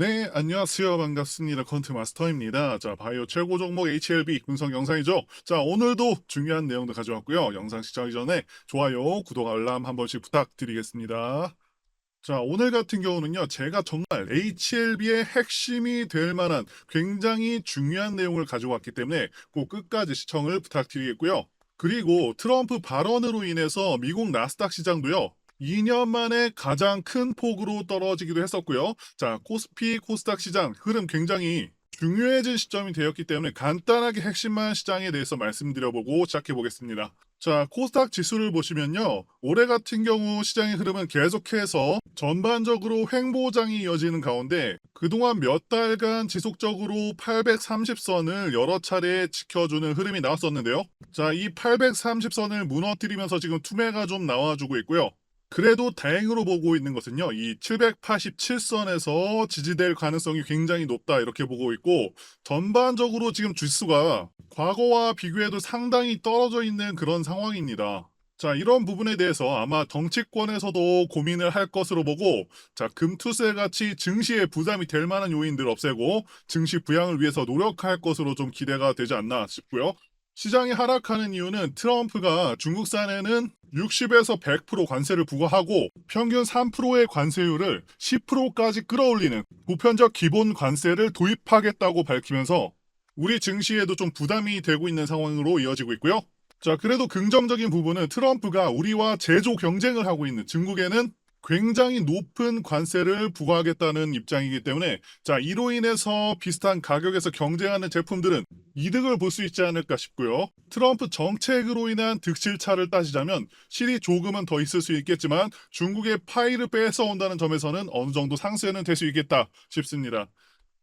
네, 안녕하세요. 반갑습니다. 컨트 마스터입니다. 자, 바이오 최고 종목 HLB 분석 영상이죠. 자, 오늘도 중요한 내용도 가져왔고요. 영상 시청하기 전에 좋아요, 구독, 알람 한 번씩 부탁드리겠습니다. 자, 오늘 같은 경우는요, 제가 정말 HLB의 핵심이 될 만한 굉장히 중요한 내용을 가져왔기 때문에 꼭 끝까지 시청을 부탁드리겠고요. 그리고 트럼프 발언으로 인해서 미국 나스닥 시장도요, 2년 만에 가장 큰 폭으로 떨어지기도 했었고요. 자, 코스피, 코스닥 시장 흐름 굉장히 중요해진 시점이 되었기 때문에 간단하게 핵심만 시장에 대해서 말씀드려보고 시작해 보겠습니다. 자, 코스닥 지수를 보시면요. 올해 같은 경우 시장의 흐름은 계속해서 전반적으로 횡보장이 이어지는 가운데 그동안 몇 달간 지속적으로 830선을 여러 차례 지켜주는 흐름이 나왔었는데요. 자, 이 830선을 무너뜨리면서 지금 투매가 좀 나와주고 있고요. 그래도 다행으로 보고 있는 것은요, 이 787선에서 지지될 가능성이 굉장히 높다 이렇게 보고 있고, 전반적으로 지금 지수가 과거와 비교해도 상당히 떨어져 있는 그런 상황입니다. 자, 이런 부분에 대해서 아마 정치권에서도 고민을 할 것으로 보고, 자, 금투세 같이 증시에 부담이 될 만한 요인들 없애고, 증시 부양을 위해서 노력할 것으로 좀 기대가 되지 않나 싶고요. 시장이 하락하는 이유는 트럼프가 중국산에는 60에서 100% 관세를 부과하고 평균 3%의 관세율을 10%까지 끌어올리는 보편적 기본 관세를 도입하겠다고 밝히면서 우리 증시에도 좀 부담이 되고 있는 상황으로 이어지고 있고요. 자, 그래도 긍정적인 부분은 트럼프가 우리와 제조 경쟁을 하고 있는 중국에는 굉장히 높은 관세를 부과하겠다는 입장이기 때문에 자 이로 인해서 비슷한 가격에서 경쟁하는 제품들은 이득을 볼 수 있지 않을까 싶고요. 트럼프 정책으로 인한 득실차를 따지자면 실이 조금은 더 있을 수 있겠지만 중국의 파이를 뺏어온다는 점에서는 어느 정도 상쇄는 될 수 있겠다 싶습니다.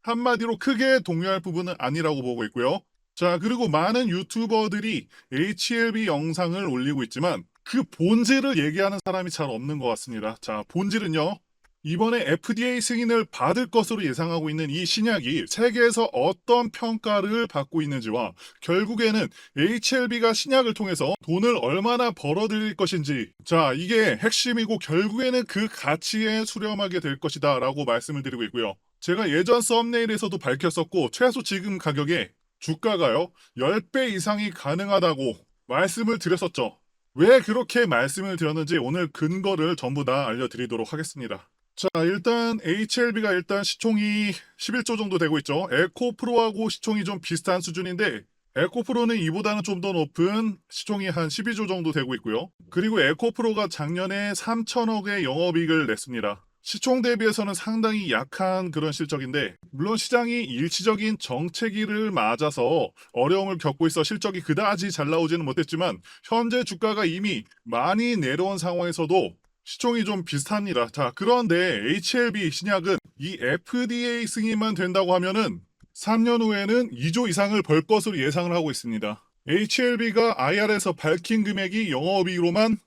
한마디로 크게 동요할 부분은 아니라고 보고 있고요. 자 그리고 많은 유튜버들이 HLB 영상을 올리고 있지만 그 본질을 얘기하는 사람이 잘 없는 것 같습니다. 자, 본질은요. 이번에 FDA 승인을 받을 것으로 예상하고 있는 이 신약이 세계에서 어떤 평가를 받고 있는지와 결국에는 HLB가 신약을 통해서 돈을 얼마나 벌어들일 것인지 자 이게 핵심이고 결국에는 그 가치에 수렴하게 될 것이다 라고 말씀을 드리고 있고요. 제가 예전 썸네일에서도 밝혔었고 최소 지금 가격에 주가가요 10배 이상이 가능하다고 말씀을 드렸었죠. 왜 그렇게 말씀을 드렸는지 오늘 근거를 전부 다 알려드리도록 하겠습니다. 자, 일단 HLB가 일단 시총이 11조 정도 되고 있죠. 에코프로하고 시총이 좀 비슷한 수준인데 에코프로는 이보다는 좀 더 높은 시총이 한 12조 정도 되고 있고요. 그리고 에코프로가 작년에 3천억의 영업이익을 냈습니다. 시총 대비해서는 상당히 약한 그런 실적인데 물론 시장이 일시적인 정체기를 맞아서 어려움을 겪고 있어 실적이 그다지 잘 나오지는 못했지만 현재 주가가 이미 많이 내려온 상황에서도 시총이 좀 비슷합니다. 자 그런데 HLB 신약은 이 FDA 승인만 된다고 하면은 3년 후에는 2조 이상을 벌 것으로 예상을 하고 있습니다. HLB가 IR에서 밝힌 금액이 영업이익으로만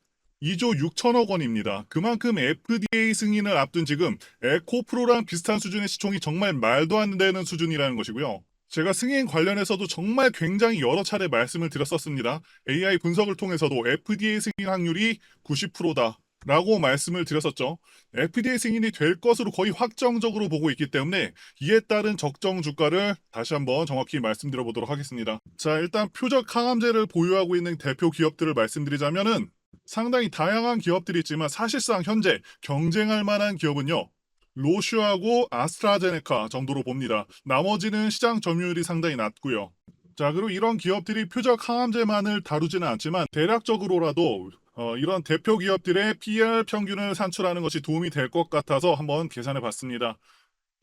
2조 6천억 원입니다. 그만큼 FDA 승인을 앞둔 지금 에코프로랑 비슷한 수준의 시총이 정말 말도 안 되는 수준이라는 것이고요. 제가 승인 관련해서도 정말 굉장히 여러 차례 말씀을 드렸었습니다. AI 분석을 통해서도 FDA 승인 확률이 90%다. 라고 말씀을 드렸었죠. FDA 승인이 될 것으로 거의 확정적으로 보고 있기 때문에 이에 따른 적정 주가를 다시 한번 정확히 말씀드려 보도록 하겠습니다. 자, 일단 표적 항암제를 보유하고 있는 대표 기업들을 말씀드리자면은 상당히 다양한 기업들이 있지만 사실상 현재 경쟁할 만한 기업은요. 로슈하고 아스트라제네카 정도로 봅니다. 나머지는 시장 점유율이 상당히 낮고요. 자, 그리고 이런 기업들이 표적 항암제만을 다루지는 않지만 대략적으로라도 어, 이런 대표 기업들의 PR 평균을 산출하는 것이 도움이 될 것 같아서 한번 계산해 봤습니다.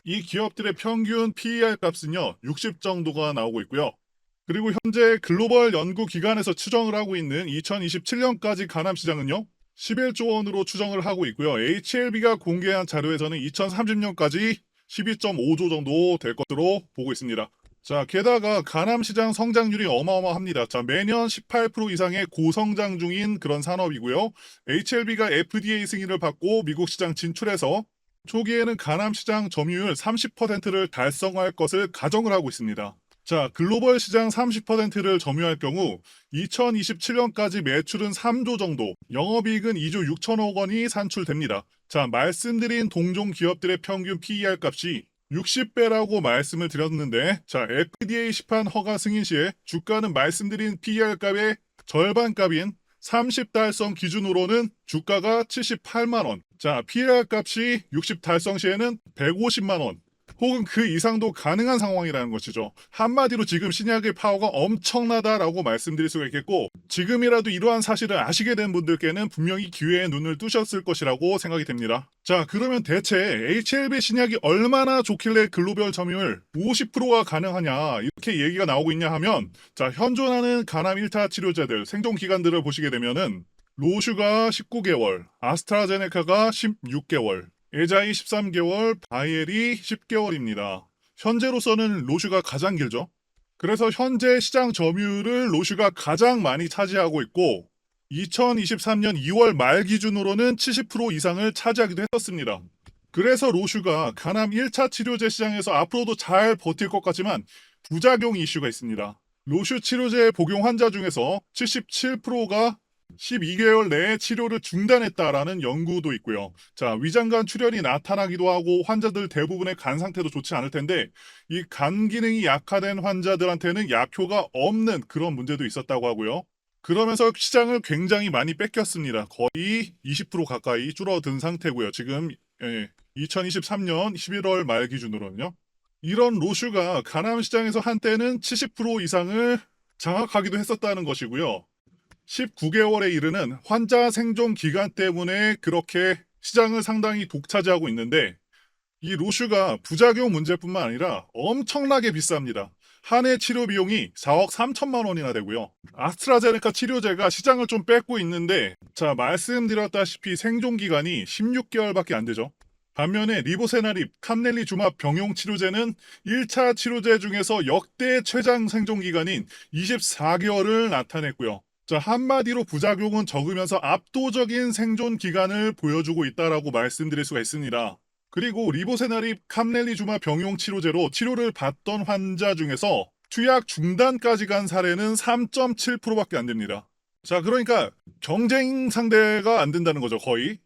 이 기업들의 평균 PER 값은요, 60 정도가 나오고 있고요. 그리고 현재 글로벌 연구 기관에서 추정을 하고 있는 2027년까지 가남 시장은요. 11조 원으로 추정을 하고 있고요. HLB가 공개한 자료에서는 2030년까지 12.5조 정도 될 것으로 보고 있습니다. 자, 게다가 가남 시장 성장률이 어마어마합니다. 자, 매년 18% 이상의 고성장 중인 그런 산업이고요. HLB가 FDA 승인을 받고 미국 시장 진출해서 초기에는 가남 시장 점유율 30%를 달성할 것을 가정을 하고 있습니다. 자, 글로벌 시장 30%를 점유할 경우 2027년까지 매출은 3조 정도, 영업이익은 2조 6천억 원이 산출됩니다. 자, 말씀드린 동종 기업들의 평균 PER 값이 60배라고 말씀을 드렸는데 자 FDA 시판 허가 승인 시에 주가는 말씀드린 PER 값의 절반 값인 30 달성 기준으로는 주가가 78만 원. 자 PER 값이 60 달성 시에는 150만 원. 혹은 그 이상도 가능한 상황이라는 것이죠. 한마디로 지금 신약의 파워가 엄청나다라고 말씀드릴 수가 있겠고 지금이라도 이러한 사실을 아시게 된 분들께는 분명히 기회의 눈을 뜨셨을 것이라고 생각이 됩니다. 자 그러면 대체 HLB 신약이 얼마나 좋길래 글로벌 점유율 50%가 가능하냐 이렇게 얘기가 나오고 있냐 하면 자 현존하는 간암 1차 치료제들 생존 기간들을 보시게 되면은 로슈가 19개월, 아스트라제네카가 16개월, 에자이 13개월, 바이엘이 10개월입니다. 현재로서는 로슈가 가장 길죠. 그래서 현재 시장 점유율을 로슈가 가장 많이 차지하고 있고 2023년 2월 말 기준으로는 70% 이상을 차지하기도 했었습니다. 그래서 로슈가 간암 1차 치료제 시장에서 앞으로도 잘 버틸 것 같지만 부작용 이슈가 있습니다. 로슈 치료제 복용 환자 중에서 77%가 12개월 내에 치료를 중단했다라는 연구도 있고요. 자, 위장관 출혈이 나타나기도 하고 환자들 대부분의 간 상태도 좋지 않을 텐데 이 간 기능이 약화된 환자들한테는 약효가 없는 그런 문제도 있었다고 하고요. 그러면서 시장을 굉장히 많이 뺏겼습니다. 거의 20% 가까이 줄어든 상태고요. 지금 예, 2023년 11월 말 기준으로는요. 이런 로슈가 간암 시장에서 한때는 70% 이상을 장악하기도 했었다는 것이고요. 19개월에 이르는 환자 생존 기간 때문에 그렇게 시장을 상당히 독차지하고 있는데 이 로슈가 부작용 문제뿐만 아니라 엄청나게 비쌉니다. 한 해 치료 비용이 4억 3천만 원이나 되고요. 아스트라제네카 치료제가 시장을 좀 뺏고 있는데 자 말씀드렸다시피 생존 기간이 16개월밖에 안 되죠. 반면에 리보세나립, 캄넬리 주합 병용 치료제는 1차 치료제 중에서 역대 최장 생존 기간인 24개월을 나타냈고요. 자, 한마디로 부작용은 적으면서 압도적인 생존 기간을 보여주고 있다라고 말씀드릴 수가 있습니다. 그리고 리보세나립 캄넬리 주마 병용 치료제로 치료를 받던 환자 중에서 투약 중단까지 간 사례는 3.7%밖에 안 됩니다. 자, 그러니까 경쟁 상대가 안 된다는 거죠, 거의.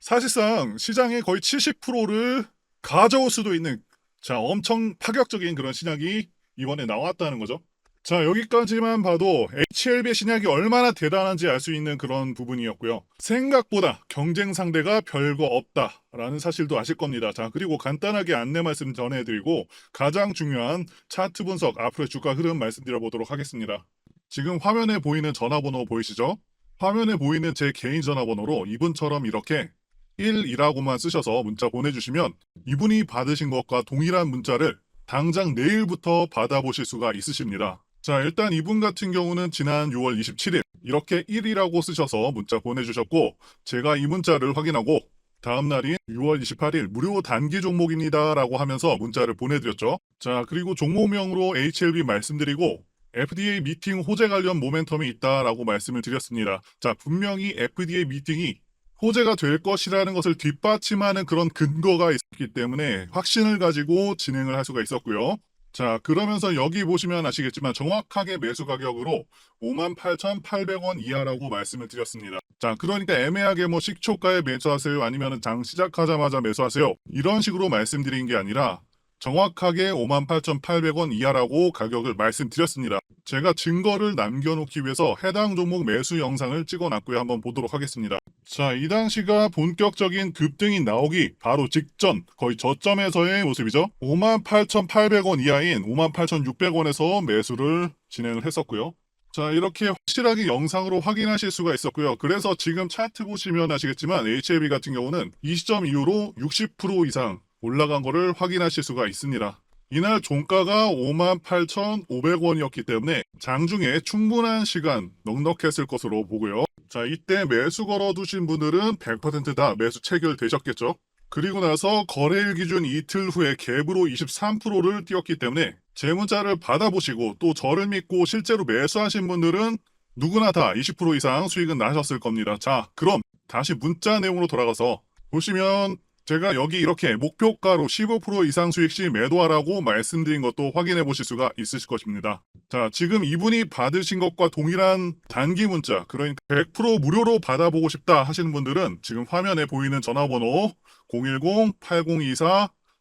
사실상 시장의 거의 70%를 가져올 수도 있는 자, 엄청 파격적인 그런 신약이 이번에 나왔다는 거죠. 자, 여기까지만 봐도 HLB 신약이 얼마나 대단한지 알 수 있는 그런 부분이었고요. 생각보다 경쟁 상대가 별거 없다 라는 사실도 아실 겁니다. 자, 그리고 간단하게 안내 말씀 전해드리고 가장 중요한 차트 분석, 앞으로의 주가 흐름 말씀드려 보도록 하겠습니다. 지금 화면에 보이는 전화번호 보이시죠? 화면에 보이는 제 개인 전화번호로 이분처럼 이렇게 1이라고만 쓰셔서 문자 보내주시면 이분이 받으신 것과 동일한 문자를 당장 내일부터 받아보실 수가 있으십니다. 자, 일단 이분 같은 경우는 지난 6월 27일 이렇게 1이라고 쓰셔서 문자 보내주셨고 제가 이 문자를 확인하고 다음 날인 6월 28일 무료 단기 종목입니다 라고 하면서 문자를 보내드렸죠. 자, 그리고 종목명으로 HLB 말씀드리고 FDA 미팅 호재 관련 모멘텀이 있다라고 말씀을 드렸습니다. 자, 분명히 FDA 미팅이 호재가 될 것이라는 것을 뒷받침하는 그런 근거가 있기 때문에 확신을 가지고 진행을 할 수가 있었고요. 자, 그러면서 여기 보시면 아시겠지만 정확하게 매수 가격으로 58,800원 이하라고 말씀을 드렸습니다. 자, 그러니까 애매하게 뭐 식초가에 매수하세요 아니면 장 시작하자마자 매수하세요 이런 식으로 말씀드린 게 아니라 정확하게 58,800원 이하라고 가격을 말씀드렸습니다. 제가 증거를 남겨놓기 위해서 해당 종목 매수 영상을 찍어놨고요. 한번 보도록 하겠습니다. 자, 이 당시가 본격적인 급등이 나오기 바로 직전, 거의 저점에서의 모습이죠. 58,800원 이하인 58,600원에서 매수를 진행을 했었고요. 자, 이렇게 확실하게 영상으로 확인하실 수가 있었고요. 그래서 지금 차트 보시면 아시겠지만 HLB 같은 경우는 이 시점 이후로 60% 이상 올라간 거를 확인하실 수가 있습니다. 이날 종가가 58,500원이었기 때문에 장중에 충분한 시간 넉넉했을 것으로 보고요. 자, 이때 매수 걸어두신 분들은 100%다 매수 체결되셨겠죠? 그리고 나서 거래일 기준 이틀 후에 갭으로 23%를 띄었기 때문에 제 문자를 받아보시고 또 저를 믿고 실제로 매수하신 분들은 누구나 다 20% 이상 수익은 나셨을 겁니다. 자, 그럼 다시 문자 내용으로 돌아가서 보시면 제가 여기 이렇게 목표가로 15% 이상 수익 시 매도하라고 말씀드린 것도 확인해 보실 수가 있으실 것입니다. 자, 지금 이분이 받으신 것과 동일한 단기 문자, 그러니까 100% 무료로 받아보고 싶다 하시는 분들은 지금 화면에 보이는 전화번호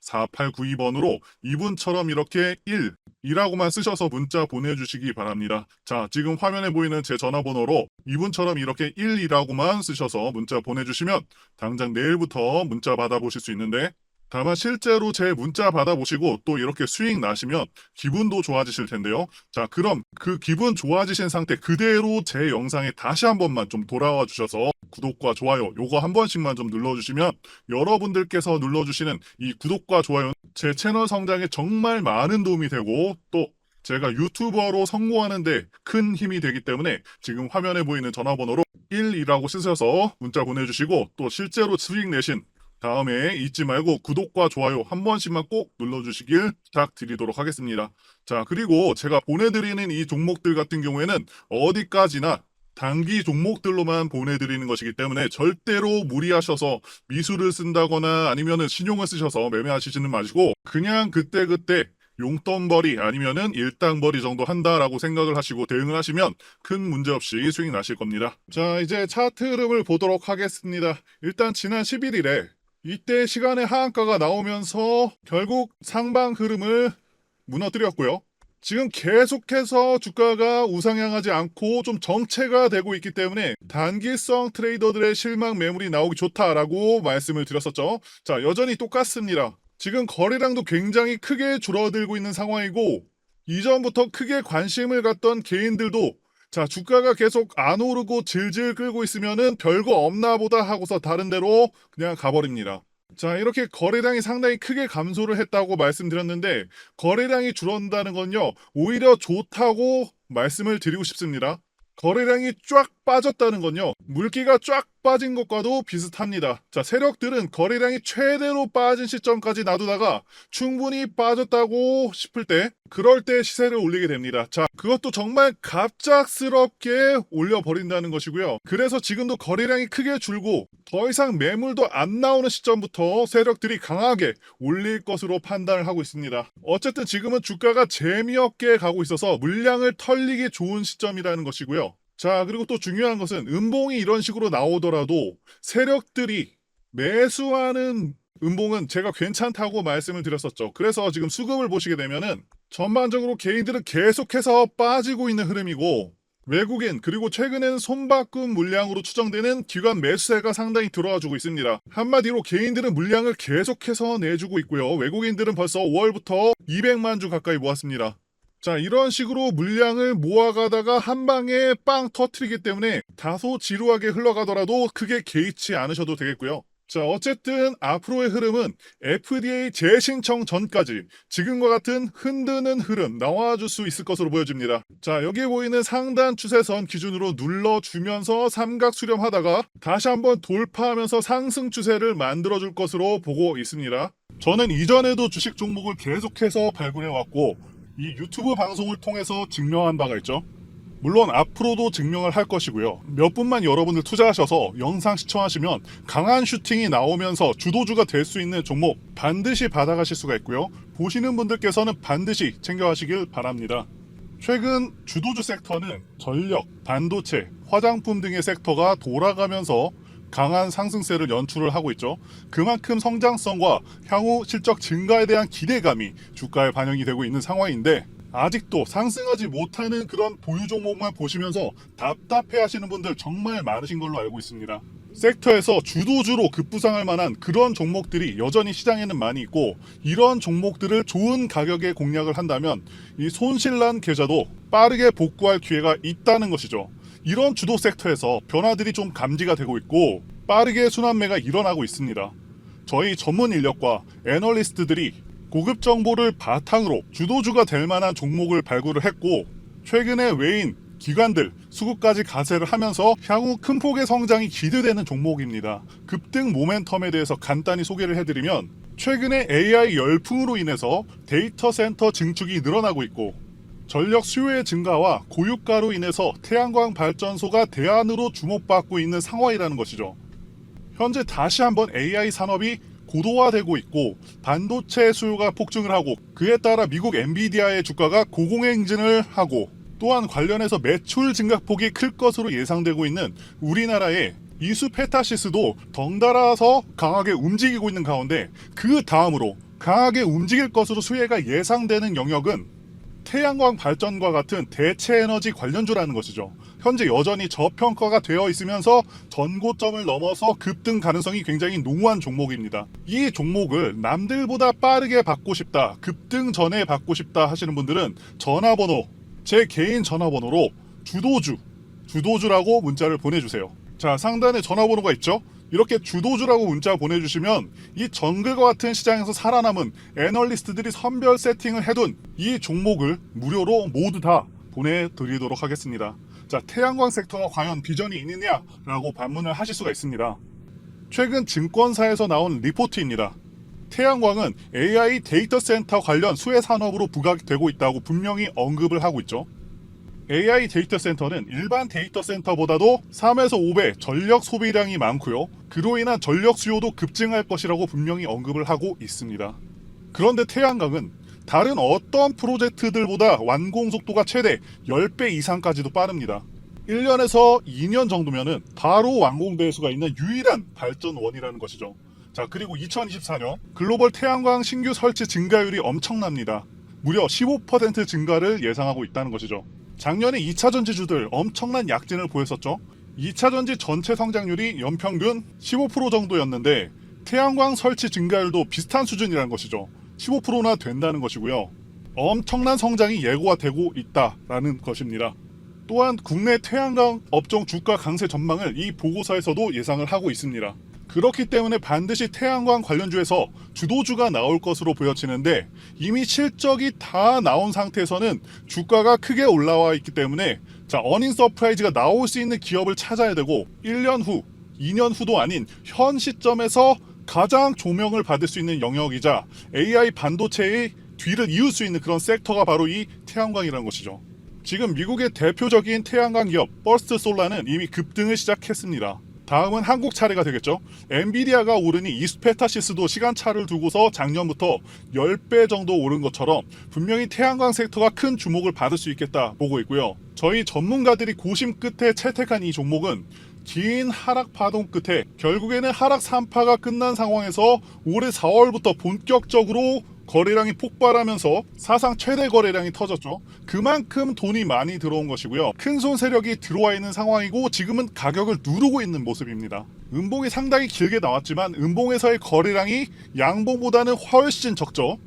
4892번으로 이분처럼 이렇게 1 이라고만 쓰셔서 문자 보내주시기 바랍니다. 자, 지금 화면에 보이는 제 전화번호로 이분처럼 이렇게 1이라고만 쓰셔서 문자 보내주시면 당장 내일부터 문자 받아보실 수 있는데 다만 실제로 제 문자 받아보시고 또 이렇게 수익 나시면 기분도 좋아지실 텐데요. 자, 그럼 그 기분 좋아지신 상태 그대로 제 영상에 다시 한 번만 좀 돌아와 주셔서 구독과 좋아요 요거 한 번씩만 좀 눌러주시면 여러분들께서 눌러주시는 이 구독과 좋아요 제 채널 성장에 정말 많은 도움이 되고 또 제가 유튜버로 성공하는데 큰 힘이 되기 때문에 지금 화면에 보이는 전화번호로 1이라고 쓰셔서 문자 보내주시고 또 실제로 수익 내신 다음에 잊지 말고 구독과 좋아요 한 번씩만 꼭 눌러주시길 부탁드리도록 하겠습니다. 자, 그리고 제가 보내드리는 이 종목들 같은 경우에는 어디까지나 단기 종목들로만 보내드리는 것이기 때문에 절대로 무리하셔서 미수를 쓴다거나 아니면은 신용을 쓰셔서 매매하시지는 마시고 그냥 그때그때 용돈벌이 아니면은 일당벌이 정도 한다라고 생각을 하시고 대응을 하시면 큰 문제 없이 수익 나실 겁니다. 자, 이제 차트 흐름을 보도록 하겠습니다. 일단 지난 11일에 이때 시간의 하한가가 나오면서 결국 상방 흐름을 무너뜨렸고요. 지금 계속해서 주가가 우상향하지 않고 좀 정체가 되고 있기 때문에 단기성 트레이더들의 실망 매물이 나오기 좋다라고 말씀을 드렸었죠. 자, 여전히 똑같습니다. 지금 거래량도 굉장히 크게 줄어들고 있는 상황이고 이전부터 크게 관심을 갖던 개인들도 자, 주가가 계속 안 오르고 질질 끌고 있으면은 별거 없나 보다 하고서 다른 데로 그냥 가버립니다. 자, 이렇게 거래량이 상당히 크게 감소를 했다고 말씀드렸는데, 거래량이 줄어든다는 건요, 오히려 좋다고 말씀을 드리고 싶습니다. 거래량이 쫙 빠졌다는 건요, 물기가 쫙 빠진 것과도 비슷합니다. 자, 세력들은 거래량이 최대로 빠진 시점까지 놔두다가 충분히 빠졌다고 싶을 때, 그럴 때 시세를 올리게 됩니다. 자, 그것도 정말 갑작스럽게 올려버린다는 것이고요. 그래서 지금도 거래량이 크게 줄고 더 이상 매물도 안 나오는 시점부터 세력들이 강하게 올릴 것으로 판단을 하고 있습니다. 어쨌든 지금은 주가가 재미없게 가고 있어서 물량을 털리기 좋은 시점이라는 것이고요. 자, 그리고 또 중요한 것은 음봉이 이런 식으로 나오더라도 세력들이 매수하는 음봉은 제가 괜찮다고 말씀을 드렸었죠. 그래서 지금 수급을 보시게 되면은 전반적으로 개인들은 계속해서 빠지고 있는 흐름이고 외국인 그리고 최근에는 손바꿈 물량으로 추정되는 기관 매수세가 상당히 들어와 주고 있습니다. 한마디로 개인들은 물량을 계속해서 내주고 있고요. 외국인들은 벌써 5월부터 200만 주 가까이 모았습니다. 자, 이런 식으로 물량을 모아가다가 한 방에 빵 터트리기 때문에 다소 지루하게 흘러가더라도 크게 개의치 않으셔도 되겠고요. 자, 어쨌든 앞으로의 흐름은 FDA 재신청 전까지 지금과 같은 흔드는 흐름 나와줄 수 있을 것으로 보여집니다. 자, 여기에 보이는 상단 추세선 기준으로 눌러주면서 삼각 수렴하다가 다시 한번 돌파하면서 상승 추세를 만들어줄 것으로 보고 있습니다. 저는 이전에도 주식 종목을 계속해서 발굴해왔고 이 유튜브 방송을 통해서 증명한 바가 있죠. 물론 앞으로도 증명을 할 것이고요. 몇 분만 여러분들 투자하셔서 영상 시청하시면 강한 슈팅이 나오면서 주도주가 될 수 있는 종목 반드시 받아가실 수가 있고요. 보시는 분들께서는 반드시 챙겨가시길 바랍니다. 최근 주도주 섹터는 전력, 반도체, 화장품 등의 섹터가 돌아가면서 강한 상승세를 연출을 하고 있죠. 그만큼 성장성과 향후 실적 증가에 대한 기대감이 주가에 반영이 되고 있는 상황인데 아직도 상승하지 못하는 그런 보유 종목만 보시면서 답답해 하시는 분들 정말 많으신 걸로 알고 있습니다. 섹터에서 주도주로 급부상할 만한 그런 종목들이 여전히 시장에는 많이 있고 이런 종목들을 좋은 가격에 공략을 한다면 이 손실난 계좌도 빠르게 복구할 기회가 있다는 것이죠. 이런 주도 섹터에서 변화들이 좀 감지가 되고 있고 빠르게 순환매가 일어나고 있습니다. 저희 전문 인력과 애널리스트들이 고급 정보를 바탕으로 주도주가 될 만한 종목을 발굴을 했고 최근에 외인 기관들 수급까지 가세를 하면서 향후 큰 폭의 성장이 기대되는 종목입니다. 급등 모멘텀에 대해서 간단히 소개를 해드리면 최근에 AI 열풍으로 인해서 데이터 센터 증축이 늘어나고 있고 전력 수요의 증가와 고유가로 인해서 태양광 발전소가 대안으로 주목받고 있는 상황이라는 것이죠. 현재 다시 한번 AI 산업이 고도화되고 있고 반도체 수요가 폭증을 하고 그에 따라 미국 엔비디아의 주가가 고공행진을 하고 또한 관련해서 매출 증가폭이 클 것으로 예상되고 있는 우리나라의 이수 페타시스도 덩달아서 강하게 움직이고 있는 가운데 그 다음으로 강하게 움직일 것으로 수혜가 예상되는 영역은 태양광 발전과 같은 대체 에너지 관련주라는 것이죠. 현재 여전히 저평가가 되어 있으면서 전고점을 넘어서 급등 가능성이 굉장히 농후한 종목입니다. 이 종목을 남들보다 빠르게 받고 싶다, 급등 전에 받고 싶다 하시는 분들은 전화번호, 제 개인 전화번호로 주도주, 주도주라고 문자를 보내주세요. 자, 상단에 전화번호가 있죠? 이렇게 주도주라고 문자 보내주시면 이 정글과 같은 시장에서 살아남은 애널리스트들이 선별 세팅을 해둔 이 종목을 무료로 모두 다 보내드리도록 하겠습니다. 자, 태양광 섹터가 과연 비전이 있느냐라고 반문을 하실 수가 있습니다. 최근 증권사에서 나온 리포트입니다. 태양광은 AI 데이터 센터 관련 수혜 산업으로 부각되고 있다고 분명히 언급을 하고 있죠. AI 데이터 센터는 일반 데이터 센터보다도 3에서 5배 전력 소비량이 많고요. 그로 인한 전력 수요도 급증할 것이라고 분명히 언급을 하고 있습니다. 그런데 태양광은 다른 어떤 프로젝트들보다 완공 속도가 최대 10배 이상까지도 빠릅니다. 1년에서 2년 정도면은 바로 완공될 수가 있는 유일한 발전원이라는 것이죠. 자, 그리고 2024년 글로벌 태양광 신규 설치 증가율이 엄청납니다. 무려 15% 증가를 예상하고 있다는 것이죠. 작년에 2차 전지주들 엄청난 약진을 보였었죠. 2차 전지 전체 성장률이 연평균 15% 정도였는데 태양광 설치 증가율도 비슷한 수준이라는 것이죠. 15%나 된다는 것이고요. 엄청난 성장이 예고가 되고 있다라는 것입니다. 또한 국내 태양광 업종 주가 강세 전망을 이 보고서에서도 예상을 하고 있습니다. 그렇기 때문에 반드시 태양광 관련주에서 주도주가 나올 것으로 보여지는데 이미 실적이 다 나온 상태에서는 주가가 크게 올라와 있기 때문에 자 어닝 서프라이즈가 나올 수 있는 기업을 찾아야 되고 1년 후, 2년 후도 아닌 현 시점에서 가장 조명을 받을 수 있는 영역이자 AI 반도체의 뒤를 이을 수 있는 그런 섹터가 바로 이 태양광이라는 것이죠. 지금 미국의 대표적인 태양광 기업 버스트 솔라는 이미 급등을 시작했습니다. 다음은 한국 차례가 되겠죠. 엔비디아가 오르니 이스페타시스도 시간차를 두고서 작년부터 10배 정도 오른 것처럼 분명히 태양광 섹터가 큰 주목을 받을 수 있겠다 보고 있고요. 저희 전문가들이 고심 끝에 채택한 이 종목은 긴 하락 파동 끝에 결국에는 하락 3파가 끝난 상황에서 올해 4월부터 본격적으로 거래량이 폭발하면서 사상 최대 거래량이 터졌죠. 그만큼 돈이 많이 들어온 것이고요. 큰손 세력이 들어와 있는 상황이고 지금은 가격을 누르고 있는 모습입니다. 음봉이 상당히 길게 나왔지만 음봉에서의 거래량이 양봉보다는 훨씬 적죠.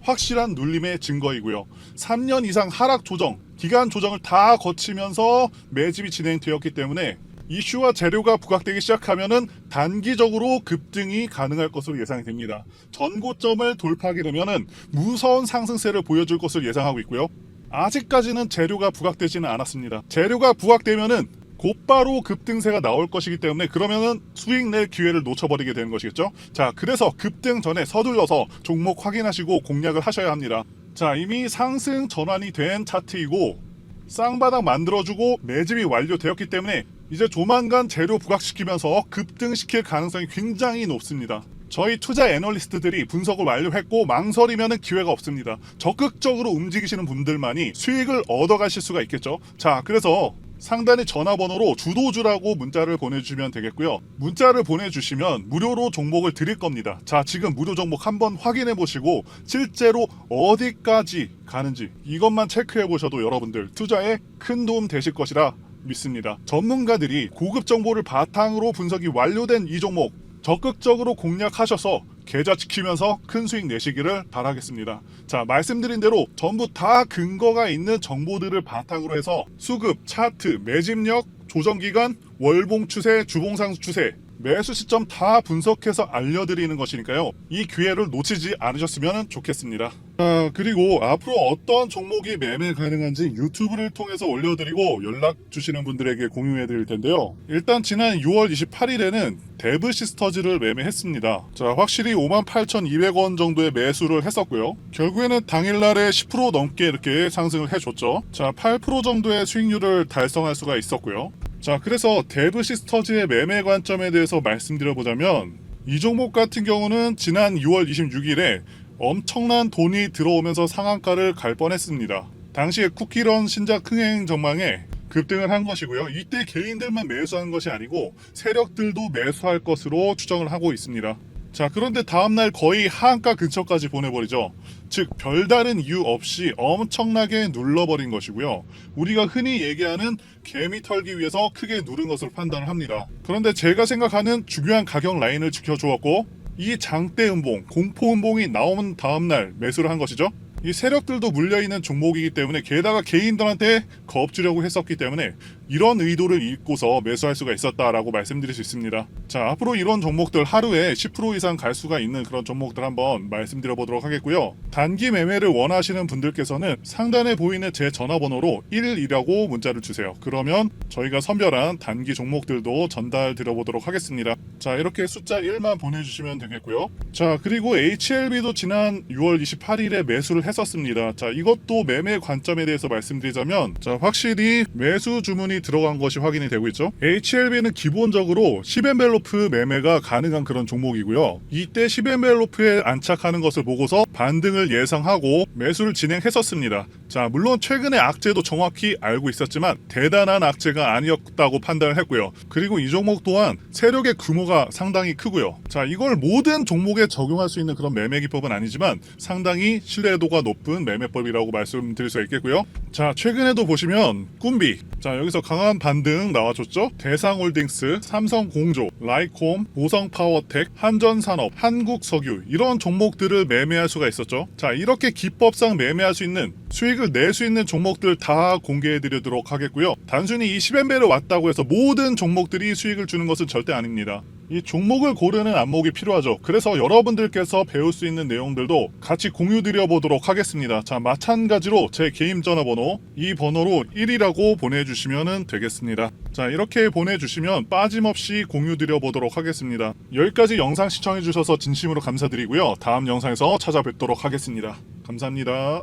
확실한 눌림의 증거이고요. 3년 이상 하락 조정, 기간 조정을 다 거치면서 매집이 진행되었기 때문에 이슈와 재료가 부각되기 시작하면은 단기적으로 급등이 가능할 것으로 예상이 됩니다. 전고점을 돌파하게 되면은 무서운 상승세를 보여줄 것을 예상하고 있고요. 아직까지는 재료가 부각되지는 않았습니다. 재료가 부각되면은 곧바로 급등세가 나올 것이기 때문에 그러면은 수익 낼 기회를 놓쳐버리게 되는 것이겠죠. 자, 그래서 급등 전에 서둘러서 종목 확인하시고 공략을 하셔야 합니다. 자, 이미 상승 전환이 된 차트이고 쌍바닥 만들어주고 매집이 완료되었기 때문에 이제 조만간 재료 부각시키면서 급등시킬 가능성이 굉장히 높습니다. 저희 투자 애널리스트들이 분석을 완료했고 망설이면 기회가 없습니다. 적극적으로 움직이시는 분들만이 수익을 얻어가실 수가 있겠죠. 자, 그래서 상단의 전화번호로 주도주라고 문자를 보내주시면 되겠고요. 문자를 보내주시면 무료로 종목을 드릴 겁니다. 자, 지금 무료 종목 한번 확인해 보시고 실제로 어디까지 가는지 이것만 체크해 보셔도 여러분들 투자에 큰 도움 되실 것이라 믿습니다. 전문가들이 고급 정보를 바탕으로 분석이 완료된 이 종목 적극적으로 공략하셔서 계좌 지키면서 큰 수익 내시기를 바라겠습니다. 자, 말씀드린 대로 전부 다 근거가 있는 정보들을 바탕으로 해서 수급, 차트, 매집력, 조정 기간, 월봉 추세, 주봉 상승 추세 매수 시점 다 분석해서 알려드리는 것이니까요. 이 기회를 놓치지 않으셨으면 좋겠습니다. 아, 그리고 앞으로 어떤 종목이 매매 가능한지 유튜브를 통해서 올려드리고 연락 주시는 분들에게 공유해 드릴 텐데요. 일단 지난 6월 28일에는 데브 시스터즈를 매매했습니다. 자, 확실히 58,200원 정도의 매수를 했었고요. 결국에는 당일날에 10% 넘게 이렇게 상승을 해줬죠. 자, 8% 정도의 수익률을 달성할 수가 있었고요. 자, 그래서 데브 시스터즈의 매매 관점에 대해서 말씀드려보자면 이 종목 같은 경우는 지난 6월 26일에 엄청난 돈이 들어오면서 상한가를 갈 뻔했습니다. 당시에 쿠키런 신작 흥행 전망에 급등을 한 것이고요. 이때 개인들만 매수한 것이 아니고 세력들도 매수할 것으로 추정을 하고 있습니다. 자, 그런데 다음날 거의 하한가 근처까지 보내버리죠. 즉, 별다른 이유 없이 엄청나게 눌러버린 것이고요. 우리가 흔히 얘기하는 개미 털기 위해서 크게 누른 것으로 판단을 합니다. 그런데 제가 생각하는 중요한 가격 라인을 지켜주었고, 이 장대 음봉, 공포 음봉이 나오는 다음날 매수를 한 것이죠. 이 세력들도 물려있는 종목이기 때문에 게다가 개인들한테 겁주려고 했었기 때문에 이런 의도를 읽고서 매수할 수가 있었다라고 말씀드릴 수 있습니다. 자, 앞으로 이런 종목들 하루에 10% 이상 갈 수가 있는 그런 종목들 한번 말씀드려 보도록 하겠고요. 단기 매매를 원하시는 분들께서는 상단에 보이는 제 전화번호로 1이라고 문자를 주세요. 그러면 저희가 선별한 단기 종목들도 전달 드려 보도록 하겠습니다. 자, 이렇게 숫자 1만 보내 주시면 되겠고요. 자, 그리고 HLB도 지난 6월 28일에 매수를 했었습니다. 자, 이것도 매매 관점에 대해서 말씀드리자면, 자, 확실히 매수 주문이 들어간 것이 확인이 되고 있죠. HLB는 기본적으로 10엔벨로프 매매가 가능한 그런 종목이고요. 이때 10엔벨로프에 안착하는 것을 보고서 반등을 예상하고 매수를 진행했었습니다. 자, 물론 최근에 악재도 정확히 알고 있었지만 대단한 악재가 아니었다고 판단을 했고요. 그리고 이 종목 또한 세력의 규모가 상당히 크고요. 자, 이걸 모든 종목에 적용할 수 있는 그런 매매 기법은 아니지만 상당히 신뢰도가 높은 매매법이라고 말씀드릴 수 있겠고요. 자, 최근에도 보시면 꿈비. 자, 여기서 강한 반등 나와줬죠. 대상홀딩스, 삼성공조, 라이콤, 보성파워텍, 한전산업, 한국석유 이런 종목들을 매매할 수가 있었죠. 자, 이렇게 기법상 매매할 수 있는 수익을 낼 수 있는 종목들 다 공개해 드리도록 하겠고요. 단순히 이 10엔벨을 왔다고 해서 모든 종목들이 수익을 주는 것은 절대 아닙니다. 이 종목을 고르는 안목이 필요하죠. 그래서 여러분들께서 배울 수 있는 내용들도 같이 공유 드려 보도록 하겠습니다. 자, 마찬가지로 제 개인 전화번호 이 번호로 1이라고 보내주시면 되겠습니다. 자, 이렇게 보내주시면 빠짐없이 공유 드려 보도록 하겠습니다. 여기까지 영상 시청해 주셔서 진심으로 감사드리고요. 다음 영상에서 찾아뵙도록 하겠습니다. 감사합니다.